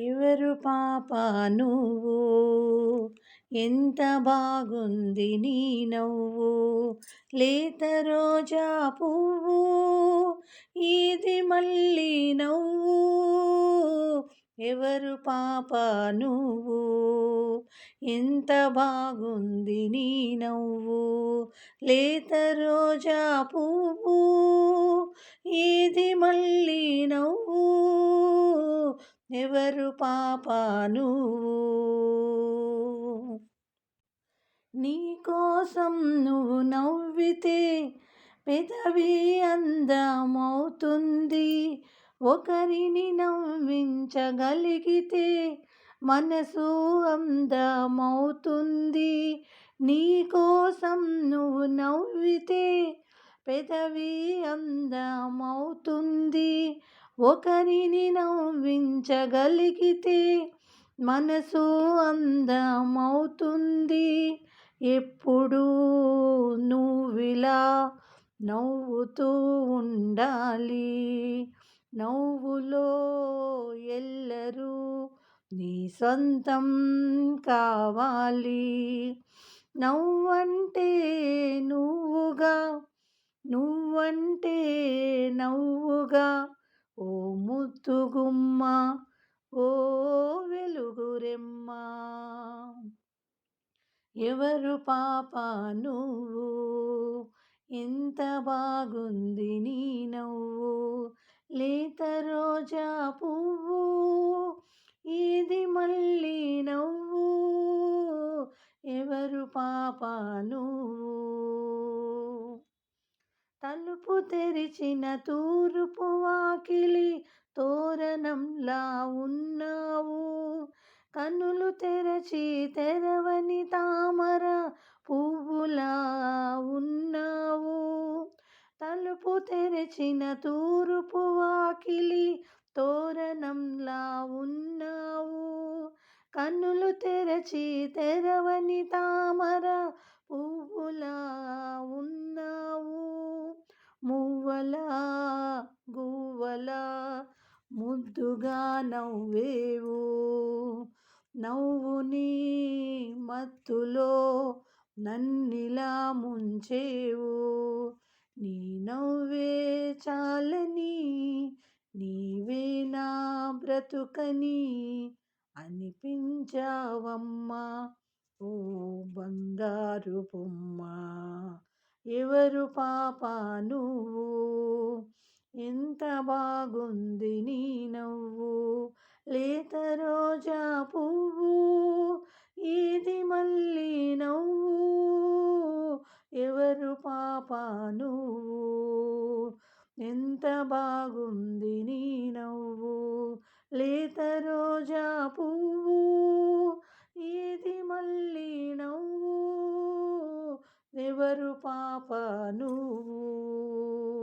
ఎవరు పాప నువ్వు? ఎంత బాగుంది నీ నవ్వు? లేత రోజా పువ్వు ఇది మళ్ళీ నవ్వు. ఎవరు పాప నువ్వు? ఎంత బాగుంది నీ నవ్వు? లేత రోజా పువ్వు ఇది మళ్ళీ నవ్వు. ఎవరు పాపాను నీకోసం నువ్వు నవ్వితే పెదవి అందమవుతుంది. ఒకరిని నవ్వించగలిగితే మనసు అందమవుతుంది. నీకోసం నువ్వు నవ్వితే పెదవి అందమవుతుంది. ఒకరిని నవ్వించగలిగితే మనసు అందమవుతుంది. ఎప్పుడు నువ్విలా నవ్వుతూ ఉండాలి. నవ్వులో ఎల్లరూ నీ సొంతం కావాలి. నవ్వంటే నువ్వుగా నువ్వంటే నవ్వుగా ఓ ముత్తుగుమ్మ ఓ వెలుగురెమ్మ. ఎవరు పాప నువ్వు? ఎంత బాగుంది నీ నవ్వు. లేత రోజా పువ్వు ఇది మళ్ళీ నవ్వు. ఎవరు పాప నువ్వు? తలుపు తెరిచిన తూర్పు వాకిలి తోరణంలా ఉన్నావు. కన్నులు తెరచి తెరవని తామర పువ్వులా ఉన్నావు. తలుపు తెరచిన తూర్పు వాకిలి తోరణంలా ఉన్నావు. కన్నులు తెరచి తెరవని తామర పువ్వులా గువ్వలా గువ్వలా ముద్దుగా నవ్వేవు. నవ్వుని మత్తులో నన్నిలా ముంచేవు. నీ నవ్వే చాలని నీవే నా బ్రతుకని అనిపించావమ్మా. ఓ బంగారు బొమ్మ. ఎవరు పాప నువ్వు? ఎంత బాగుంది నీ నవ్వు? లేత రోజా పువ్వు ఇది మళ్ళీ నవ్వు. ఎవరు పాప నువ్వు? ఎంత బాగుంది నీ నవ్వు? లేత రోజా పువ్వు ఎవరు పాప నువ్వు?